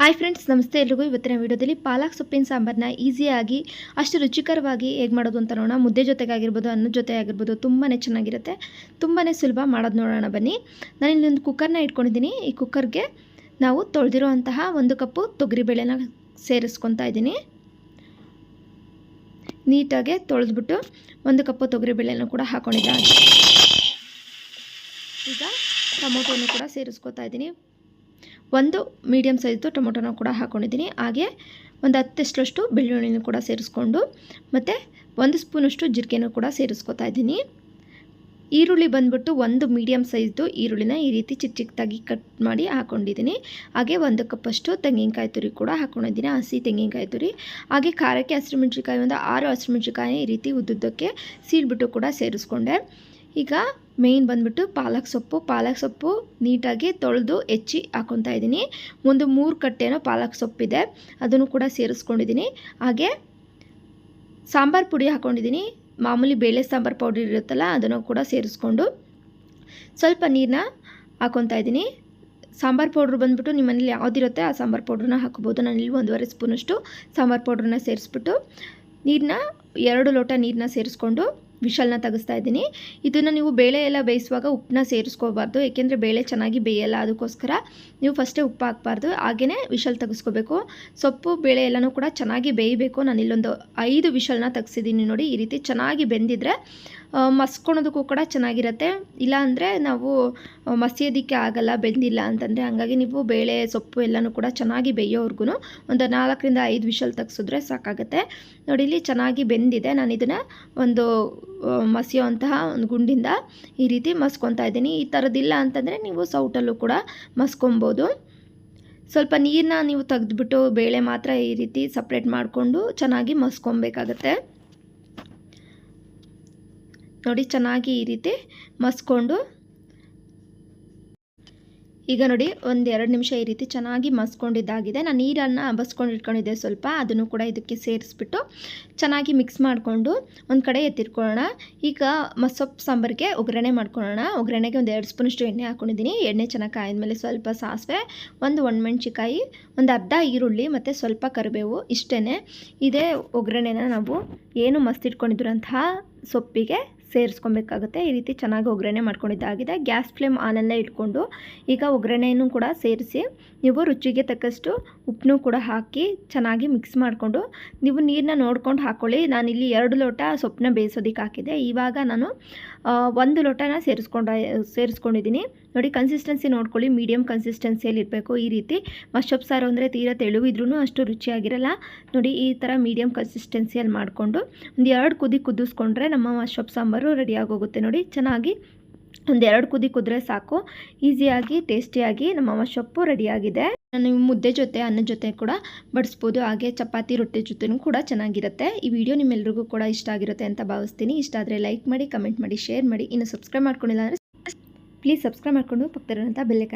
Hi friends ನಮಸ್ತೆ ಎಲ್ರಿಗೂ. ಇವತ್ತಿನ ವೀಡಿಯೋದಲ್ಲಿ ಪಾಲಕ್ ಸೊಪ್ಪಿನ ಸಾಂಬಾರನ್ನ ಈಸಿಯಾಗಿ ಅಷ್ಟು ರುಚಿಕರವಾಗಿ ಹೇಗೆ ಮಾಡೋದು ಅಂತ ನೋಡೋಣ. ಮುದ್ದೆ ಜೊತೆಗಾಗಿರ್ಬೋದು ಅನ್ನದ ಜೊತೆ ಆಗಿರ್ಬೋದು ತುಂಬಾ ಚೆನ್ನಾಗಿರುತ್ತೆ. ತುಂಬಾ ಸುಲಭ ಮಾಡೋದು ನೋಡೋಣ ಬನ್ನಿ. ನಾನು ಇಲ್ಲೊಂದು ಕುಕ್ಕರ್ನ ಇಟ್ಕೊಂಡಿದ್ದೀನಿ. ಈ ಕುಕ್ಕರ್ಗೆ ನಾವು ತೊಳೆದಿರೋ ಅಂತಹ ಒಂದು ಕಪ್ಪು ತೊಗರಿಬೇಳೆನ ಸೇರಿಸ್ಕೊತಾ ಇದ್ದೀನಿ. ನೀಟಾಗಿ ತೊಳೆದ್ಬಿಟ್ಟು ಒಂದು ಕಪ್ಪು ತೊಗರಿಬೇಳೆನ ಕೂಡ ಹಾಕ್ಕೊಂಡಿದ್ದೆ ಈಗ ಟೊಮೊಟೊನು ಕೂಡ ಸೇರಿಸ್ಕೊತಾ ಇದ್ದೀನಿ. ಒಂದು ಮೀಡಿಯಮ್ ಸೈಜ್ದು ಟೊಮೊಟೊನ ಕೂಡ ಹಾಕ್ಕೊಂಡಿದ್ದೀನಿ ಹಾಗೆ ಒಂದು ಹತ್ತಷ್ಟರಷ್ಟು ಬೆಳ್ಳುಳ್ಳಿನೂ ಕೂಡ ಸೇರಿಸ್ಕೊಂಡು, ಮತ್ತು ಒಂದು ಸ್ಪೂನಷ್ಟು ಜೀರಿಗೆನೂ ಕೂಡ ಸೇರಿಸ್ಕೊತಾ ಇದ್ದೀನಿ. ಈರುಳ್ಳಿ ಬಂದ್ಬಿಟ್ಟು ಒಂದು ಮೀಡಿಯಮ್ ಸೈಜ್ದು ಈರುಳ್ಳಿನ ಈ ರೀತಿ ಚಿಕ್ಕ ಚಿಕ್ಕದಾಗಿ ಕಟ್ ಮಾಡಿ ಹಾಕ್ಕೊಂಡಿದ್ದೀನಿ ಹಾಗೆ ಒಂದು ಕಪ್ಪಷ್ಟು ತೆಂಗಿನಕಾಯಿ ತುರಿ ಕೂಡ ಹಾಕ್ಕೊಂಡಿದ್ದೀನಿ ಹಸಿ ತೆಂಗಿನಕಾಯಿ ತುರಿ. ಹಾಗೆ ಖಾರಕ್ಕೆ ಹಸಿರು ಮೆಣಸಿನಕಾಯಿ ಒಂದು ಆರು ಹಸಿರುಮೆಣ್ಸಿಕಾಯಿ ಈ ರೀತಿ ಉದ್ದುದ್ದಕ್ಕೆ ಸೀಳ್ಬಿಟ್ಟು ಕೂಡ ಸೇರಿಸ್ಕೊಂಡೆ. ಈಗ ಮೇಯ್ನ್ ಬಂದ್ಬಿಟ್ಟು ಪಾಲಕ್ ಸೊಪ್ಪು ಪಾಲಕ್ ಸೊಪ್ಪು ನೀಟಾಗಿ ತೊಳೆದು ಹೆಚ್ಚಿ ಹಾಕೊತಾ ಇದ್ದೀನಿ. ಒಂದು ಮೂರು ಕಟ್ಟೆನೋ ಪಾಲಕ್ ಸೊಪ್ಪಿದೆ, ಅದನ್ನು ಕೂಡ ಸೇರಿಸ್ಕೊಂಡಿದ್ದೀನಿ. ಹಾಗೆ ಸಾಂಬಾರು ಪುಡಿ ಹಾಕ್ಕೊಂಡಿದ್ದೀನಿ ಮಾಮೂಲಿ ಬೇಳೆ ಸಾಂಬಾರು ಪೌಡರ್ ಇರುತ್ತಲ್ಲ, ಅದನ್ನು ಕೂಡ ಸೇರಿಸ್ಕೊಂಡು ಸ್ವಲ್ಪ ನೀರನ್ನ ಹಾಕೊತಾ ಇದ್ದೀನಿ. ಸಾಂಬಾರು ಪೌಡ್ರ್ ಬಂದುಬಿಟ್ಟು ನಿಮ್ಮ ಮನೇಲಿ ಯಾವುದಿರುತ್ತೆ ಆ ಸಾಂಬಾರು ಪೌಡ್ರನ್ನ ಹಾಕೋಬೋದು. ಇಲ್ಲಿ ಒಂದೂವರೆ ಸ್ಪೂನಷ್ಟು ಸಾಂಬಾರು ಪೌಡ್ರನ್ನ ಸೇರಿಸ್ಬಿಟ್ಟು ನೀರನ್ನ ಎರಡು ಲೋಟ ನೀರನ್ನ ಸೇರಿಸ್ಕೊಂಡು ವಿಷಲ್ನ ತೆಗೆಸ್ತಾ ಇದ್ದೀನಿ. ಇದನ್ನು ನೀವು ಬೇಳೆ ಎಲ್ಲ ಬೇಯಿಸುವಾಗ ಉಪ್ಪನ್ನ ಸೇರಿಸ್ಕೋಬಾರ್ದು ಏಕೆಂದರೆ ಬೇಳೆ ಚೆನ್ನಾಗಿ ಬೇಯಲ್ಲ, ಅದಕ್ಕೋಸ್ಕರ ನೀವು ಫಸ್ಟೇ ಉಪ್ಪು ಹಾಕಬಾರ್ದು. ಹಾಗೆಯೇ ವಿಶಲ್ ತೆಗೆಸ್ಕೋಬೇಕು. ಸೊಪ್ಪು, ಬೇಳೆ ಎಲ್ಲನೂ ಕೂಡ ಚೆನ್ನಾಗಿ ಬೇಯಬೇಕು. ನಾನು ಇಲ್ಲೊಂದು ಐದು ವಿಶಲ್ನ ತೆಗೆಸಿದ್ದೀನಿ ನೋಡಿ. ಈ ರೀತಿ ಚೆನ್ನಾಗಿ ಬೆಂದಿದ್ರೆ ಮಸ್ಕೊಳೋದಕ್ಕೂ ಕೂಡ ಚೆನ್ನಾಗಿರುತ್ತೆ. ಇಲ್ಲ ಅಂದರೆ ನಾವು ಮಸಿಯೋದಕ್ಕೆ ಆಗಲ್ಲ, ಬೆಂದಿಲ್ಲ ಅಂತಂದರೆ ಹಾಗಾಗಿ ನೀವು ಬೇಳೆ, ಸೊಪ್ಪು ಎಲ್ಲನೂ ಕೂಡ ಚೆನ್ನಾಗಿ ಬೇಯೋವರೆಗೂ ಒಂದು ನಾಲ್ಕರಿಂದ ಐದು ವಿಷಲ್ ತೆಗ್ಸಿದ್ರೆ ಸಾಕಾಗುತ್ತೆ. ನೋಡಿ, ಇಲ್ಲಿ ಚೆನ್ನಾಗಿ ಬೆಂದಿದೆ. ನಾನು ಇದನ್ನು ಒಂದು ಮಸಿಯೋ ಅಂತಹ ಒಂದು ಗುಂಡಿಂದ ಈ ರೀತಿ ಮಸ್ಕೊತಾ ಇದ್ದೀನಿ. ಈ ಥರದ್ದಿಲ್ಲ ಅಂತಂದರೆ ನೀವು ಸೌಟಲ್ಲೂ ಕೂಡ ಮಸ್ಕೊಬೋದು ಸ್ವಲ್ಪ ನೀರನ್ನ ನೀವು ತೆಗೆದ್ಬಿಟ್ಟು ಬೇಳೆ ಮಾತ್ರ ಈ ರೀತಿ ಸಪ್ರೇಟ್ ಮಾಡಿಕೊಂಡು ಚೆನ್ನಾಗಿ ಮಸ್ಕೊಬೇಕಾಗತ್ತೆ ನೋಡಿ, ಚೆನ್ನಾಗಿ ಈ ರೀತಿ ಮಸ್ಕೊಂಡು. ಈಗ ನೋಡಿ ಒಂದು ಎರಡು ನಿಮಿಷ ಈ ರೀತಿ ಚೆನ್ನಾಗಿ ಮಸ್ಕೊಂಡಿದ್ದಾಗಿದೆ. ನಾನು ನೀರನ್ನು ಬಸ್ಕೊಂಡು ಇಟ್ಕೊಂಡಿದ್ದೆ ಸ್ವಲ್ಪ, ಅದನ್ನು ಕೂಡ ಇದಕ್ಕೆ ಸೇರಿಸ್ಬಿಟ್ಟು ಚೆನ್ನಾಗಿ ಮಿಕ್ಸ್ ಮಾಡಿಕೊಂಡು ಒಂದು ಕಡೆ ಎತ್ತಿಟ್ಕೊಳ್ಳೋಣ. ಈಗ ಮಸೊಪ್ಪು ಸಾಂಬಾರಿಗೆ ಒಗ್ಗರಣೆ ಮಾಡ್ಕೊಳ್ಳೋಣ. ಒಗ್ಗರಣೆಗೆ ಒಂದು ಎರಡು ಸ್ಪೂನಷ್ಟು ಎಣ್ಣೆ ಹಾಕ್ಕೊಂಡಿದ್ದೀನಿ ಎಣ್ಣೆ ಚೆನ್ನಾಗಿ ಕಾಯಿದ್ಮೇಲೆ ಸ್ವಲ್ಪ ಸಾಸಿವೆ, ಒಂದು ಒಣಮೆಣ್ಸಿಕಾಯಿ ಒಂದು ಅರ್ಧ ಈರುಳ್ಳಿ ಮತ್ತು ಸ್ವಲ್ಪ ಕರಿಬೇವು ಇಷ್ಟೇ ಇದೇ ಒಗ್ಗರಣೆನ ನಾವು ಏನು ಮಸ್ತಿಟ್ಕೊಂಡಿದ್ರಂತಹ ಸೊಪ್ಪಿಗೆ ಸೇರಿಸ್ಕೊಬೇಕಾಗುತ್ತೆ. ಈ ರೀತಿ ಚೆನ್ನಾಗಿ ಒಗ್ಗರಣೆ ಮಾಡ್ಕೊಂಡಿದ್ದಾಗಿದೆ ಗ್ಯಾಸ್ ಫ್ಲೇಮ್ ಆನಲ್ಲೇ ಇಟ್ಕೊಂಡು ಈಗ ಒಗ್ಗರಣೆಯನ್ನು ಕೂಡ ಸೇರಿಸಿ, ನೀವು ರುಚಿಗೆ ತಕ್ಕಷ್ಟು ಉಪ್ಪನ್ನು ಕೂಡ ಹಾಕಿ ಚೆನ್ನಾಗಿ ಮಿಕ್ಸ್ ಮಾಡಿಕೊಂಡು, ನೀವು ನೀರನ್ನ ನೋಡ್ಕೊಂಡು ಹಾಕ್ಕೊಳ್ಳಿ ನಾನಿಲ್ಲಿ ಎರಡು ಲೋಟ ಸೊಪ್ಪನ್ನ ಬೇಯಿಸೋದಕ್ಕೆ ಹಾಕಿದೆ ಇವಾಗ ನಾನು ಒಂದು ಲೋಟನ ಸೇರಿಸ್ಕೊಂಡ, ಸೇರಿಸ್ಕೊಂಡಿದ್ದೀನಿ. ನೋಡಿ ಕನ್ಸಿಸ್ಟೆನ್ಸಿ ನೋಡ್ಕೊಳ್ಳಿ. ಮೀಡಿಯಮ್ ಕನ್ಸಿಸ್ಟೆನ್ಸಿಯಲ್ಲಿ ಇರಬೇಕು. ಈ ರೀತಿ ಮಶಪ್ ಸಾರು ಅಂದರೆ ತೀರಾ ತೆಳುವಿದ್ರೂ ಅಷ್ಟು ರುಚಿಯಾಗಿರಲ್ಲ. ನೋಡಿ, ಈ ಥರ ಮೀಡಿಯಮ್ ಕನ್ಸಿಸ್ಟೆನ್ಸಿಯಲ್ಲಿ ಮಾಡಿಕೊಂಡು, ಒಂದು ಎರಡು ಕುದಿ ಕುದಿಸ್ಕೊಂಡ್ರೆ ನಮ್ಮ ಮಶಪ್ ಸಾಂಬಾರು ರೆಡಿಯಾಗೋಗುತ್ತೆ ನೋಡಿ. ಚೆನ್ನಾಗಿ ಒಂದೆರಡು ಕುದಿ ಕುದ್ರೆ ಸಾಕು. ಈಸಿಯಾಗಿ ಟೇಸ್ಟಿಯಾಗಿ ನಮ್ಮ ಸೊಪ್ಪು ರೆಡಿಯಾಗಿದೆ ನಾನು ಮುದ್ದೆ ಜೊತೆ, ಅನ್ನ ಜೊತೆ ಕೂಡ ಬಡಿಸ್ಬೋದು. ಹಾಗೆ ಚಪಾತಿ, ರೊಟ್ಟಿ ಜೊತೆನೂ ಕೂಡ ಚೆನ್ನಾಗಿರುತ್ತೆ. ಈ ವಿಡಿಯೋ ನಿಮ್ಮೆಲ್ಲರಿಗೂ ಕೂಡ ಇಷ್ಟ ಆಗಿರುತ್ತೆ ಅಂತ ಭಾವಿಸ್ತೀನಿ. ಇಷ್ಟ ಆದರೆ ಲೈಕ್ ಮಾಡಿ ಕಮೆಂಟ್ ಮಾಡಿ ಶೇರ್ ಮಾಡಿ. ಇನ್ನು ಸಬ್ಸ್ಕ್ರೈಬ್ ಮಾಡ್ಕೊಂಡಿಲ್ಲ ಅಂದರೆ ಪ್ಲೀಸ್ ಸಬ್ಸ್ಕ್ರೈಬ್ ಮಾಡಿಕೊಂಡು ಪಕ್ಕದಲ್ಲಿರುವಂಥ ಬೆಲ್ಲೈಕನ್